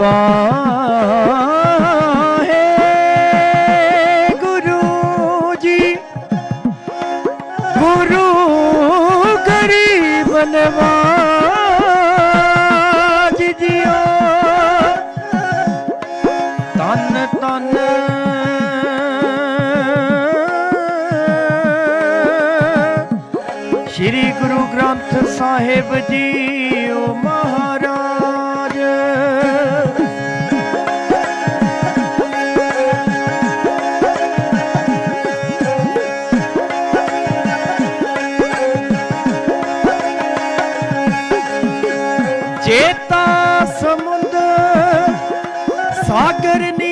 ਸ਼੍ਰੀ ਵਾਹਿਗੁਰੂ ਜੀ। ਗੁਰੂ ਗਰੀਬ ਨਵਾਜ ਜੀਓ। ਤਨ ਤਨ ਸ੍ਰੀ ਗੁਰੂ ਗ੍ਰੰਥ ਸਾਹਿਬ ਜੀ ਜੀਓ ਮਹਾਰਾਜ। सागर ने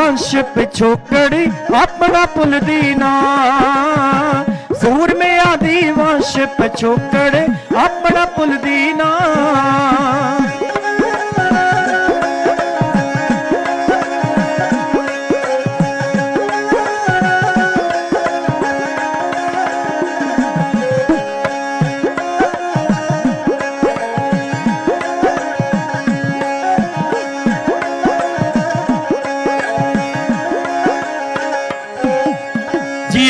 ਵੰਸ਼ ਪਿਛੋਕੜ ਆਪਣਾ ਭੁੱਲਦੀ ਨਾ। ਸੂਰਮਿਆਂ ਦੀ ਵੰਸ਼ ਪਿਛੋਕੜ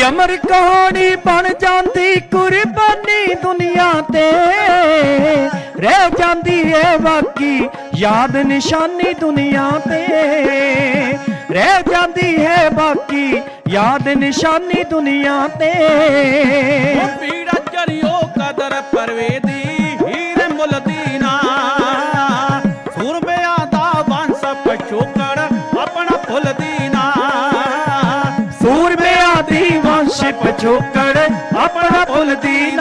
ਜੀ ਅਮਰ ਕਹਾਣੀ ਬਣ ਜਾਂਦੀ, ਕੁਰਬਾਨੀ ਦੁਨੀਆ ਤੇ। ਰਹਿ ਜਾਂਦੀ ਏ ਬਾਕੀ ਯਾਦ ਨਿਸ਼ਾਨੀ ਦੁਨੀਆ ਤੇ। ਰਹਿ ਜਾਂਦੀ ਹੈ ਬਾਕੀ ਯਾਦ ਨਿਸ਼ਾਨੀ ਦੁਨੀਆ ਤੇ। ਉਹ ਪੀੜਾ ਚੜਿਓ ਕਦਰ ਪਰਵੇਦੀ। ਦੀ ਵੰਸ਼ ਪਿਛੋਕੜ ਆਪਣਾ ਭੁੱਲਦੀ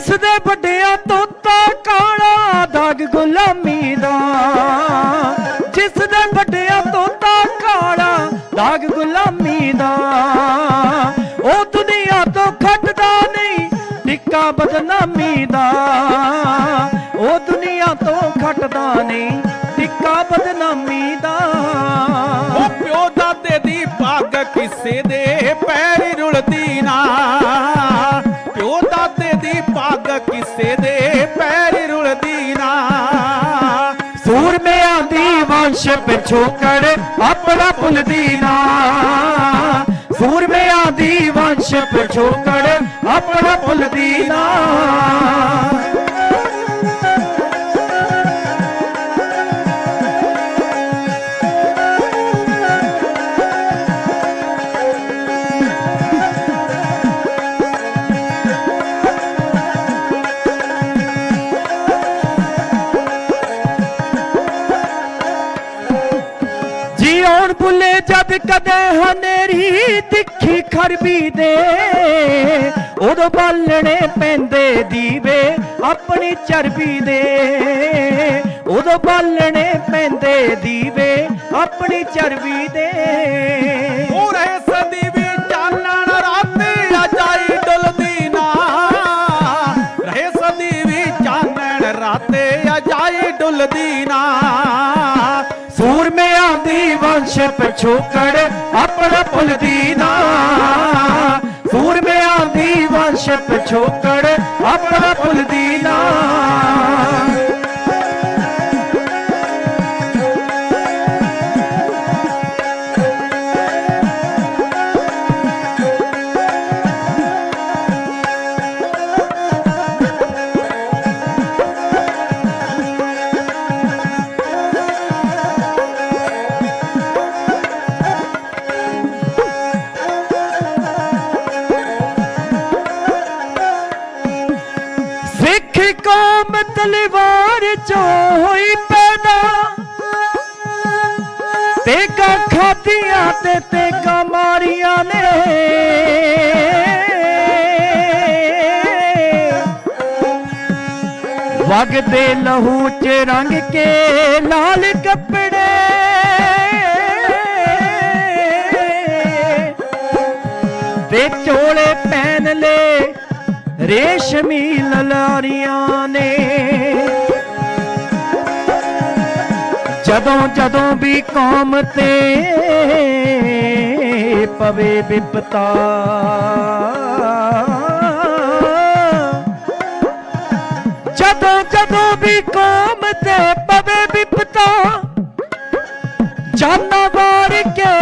ਨਾ ਜੀ ਦੇ ਵੱਡਿਆਂ ਤੋਂ ਕਾਲਾ ਦਾਗ ਗੁਲਾਮੀ ਦਾ। ਜਿਸ ਦੇ ਵੱਡਿਆਂ ਤੋਂ ਕਾਲਾ ਦਾਗ ਗੁਲਾਮੀ ਦਾ। ਉਹ ਦੁਨੀਆ ਤੋਂ ਖੱਟਦਾ ਨਹੀਂ ਟਿੱਕਾ ਬਦਨਾਮੀ ਦਾ। ਉਹ ਦੁਨੀਆ ਤੋਂ ਖੱਟਦਾ ਨਹੀਂ ਟਿੱਕਾ ਬਦਨਾਮੀ ਦਾ। ਉਹ ਪਿਓ ਦਾਦੇ ਦੀ ਪੱਗ ਕਿਸੇ ਦੇ ਪੈਰ ਰੁਲਦੀ ਦੀ ਵੰਸ਼ ਪਿਛੋਕੜ ਆਪਣਾ ਭੁੱਲਦੀ ਨਾ ਸੂਰਮਿਆਂ ਦੀ ਵੰਸ਼ ਪਿਛੋਕੜ ਆਪਣਾ ਭੁੱਲਦੀ ਨਾ ਜਦ ਕਦੇ ਹਨੇਰੀ ਤਿੱਖੀ ਖਰਬੀ ਦੇ, ਉਦੋਂ ਬਾਲਣੇ ਪੈਂਦੇ ਦੀਵੇ ਆਪਣੀ ਚਰਬੀ ਦੇ। ਉਦੋਂ ਬਾਲਣੇ ਪੈਂਦੇ ਦੀਵੇ ਆਪਣੀ ਚਰਬੀ ਦੇ। ਉਹ ਰਹੇ ਸਦੀ ਵੀ ਚਾਨਣ ਰਾਤੀ ਅਜਾਈ ਡੁੱਲਦੀ ਨਾ। ਰਹੇ ਸਦੀ ਵੀ ਚਾਨਣ ਰਾਤੇ ਅਜਾਈ ਡੁੱਲਦੀ ਨਾ। ਦੀ ਵੰਸ਼ ਪਿਛੋਕੜ ਆਪਣਾ ਭੁੱਲਦੀ ਨਾ ਸੂਰਮਿਆਂ ਦੀ ਵੰਸ਼ ਪਿਛੋਕੜ ਆਪਣਾ ਭੁੱਲਦੀ ਨਾ ਤਲਵਾਰ ਚੋਂ ਹੋਈ ਪੈਦਾ। ਤੇਗਾ ਖਾਧੀਆਂ ਤੇ ਤੇਗਾ ਮਾਰੀਆਂ ਨੇ। ਵਗਦੇ ਲਹੂ ਚ ਰੰਗ ਕੇ ਲਾਲ ਕੱਪੜੇ। ਤੇ ਚੋਲੇ ਪਹਿਨ ਲੈ ਰੇਸ਼ਮੀ ਲਲਾਰੀਆਂ ਨੇ। ਜਦੋਂ ਜਦੋਂ ਵੀ ਕੌਮ ਤੇ ਪਵੇ ਬਿਪਤਾ, ਜਦੋਂ ਜਦੋਂ ਵੀ ਕੌਮ ਤੇ ਪਵੇ ਬਿਪਤਾ, ਜਾਨਾ ਵਾਰ ਕੇ,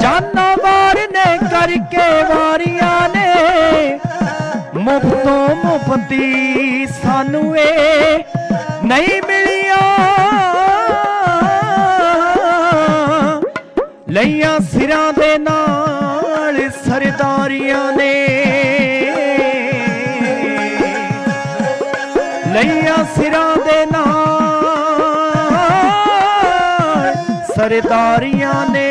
ਜਾਨਾ ਵਾਰ ਨੇ ਕਰਕੇ ਵਾਰੀਆਂ ਨੇ। ਮੁਫਤੋਂ ਮੁਫਤੀ ਸਾਨੂੰ ਇਹ ਨਹੀਂ ਮਿਲੀਆਂ। ਲਈਆਂ ਸਿਰਾਂ ਦੇ ਨਾਲ ਸਰਦਾਰੀਆਂ ਨੇ। ਲਈਆਂ ਸਿਰਾਂ ਦੇ ਨਾਲ ਸਰਦਾਰੀਆਂ ਨੇ।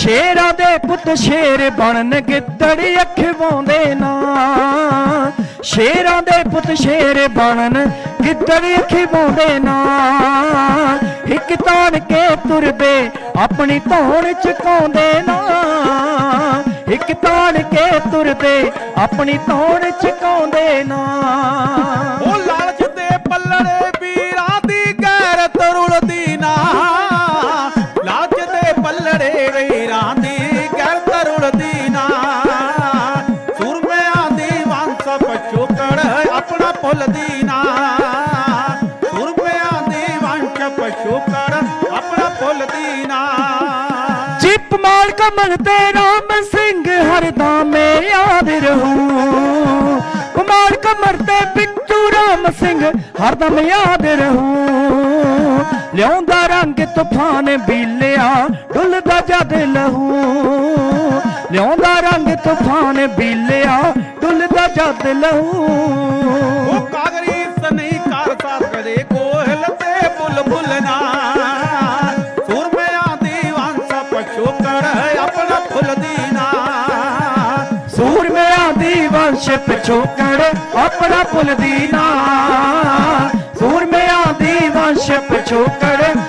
ਸ਼ੇਰਾਂ ਦੇ ਪੁੱਤ ਸ਼ੇਰ ਬਣਨ ਗਿੱਦੜ ਅਖਵਾਉਂਦੇ ਨਾ। ਸ਼ੇਰਾਂ ਦੇ ਪੁੱਤ ਸ਼ੇਰ ਬਣਨ ਗਿੱਦੜ ਅਖਵਾਉਂਦੇ ਨਾ। ਇੱਕ ਤਾਣ ਕੇ ਤੁਰਦੇ ਆਪਣੀ ਧੌਣ ਚਕਾਉਂਦੇ ਨਾ। ਇੱਕ ਤਾਣ ਕੇ ਤੁਰਦੇ ਆਪਣੀ ਧੌਣ ਚਕਾਉਂਦੇ ਨਾ। ਮਾਲ ਤੇ ਰਾਮ ਸਿੰਘ ਹਰਦਾਮੇ ਯਾਦ ਰਹੂ। ਕੁਮਾਰ ਕਮਰ ਤੇ ਬਿੱਟੂ ਰਾਮ ਸਿੰਘ ਹਰਦਮ ਯਾਦ ਰਹੂ। ਲਿਆਉਂਦਾ ਰੰਗ ਤੂਫਾਨ ਬੀਲਿਆ, ਡੁੱਲਦਾ ਜਦ ਲਹੂ। ਲਿਆਉਂਦਾ ਰੰਗ ਤੂਫਾਨ ਬੀਲਿਆ, ਡੁੱਲਦਾ ਜਦ ਲਹੂ। ਦੀ ਵੰਸ਼ ਆਪਣਾ ਆਪਣਾ ਭੁੱਲਦੀ ਨਾ। ਸੂਰਮਿਆਂ ਦੀ ਵੰਸ਼ ਪਿਛੋਕੜ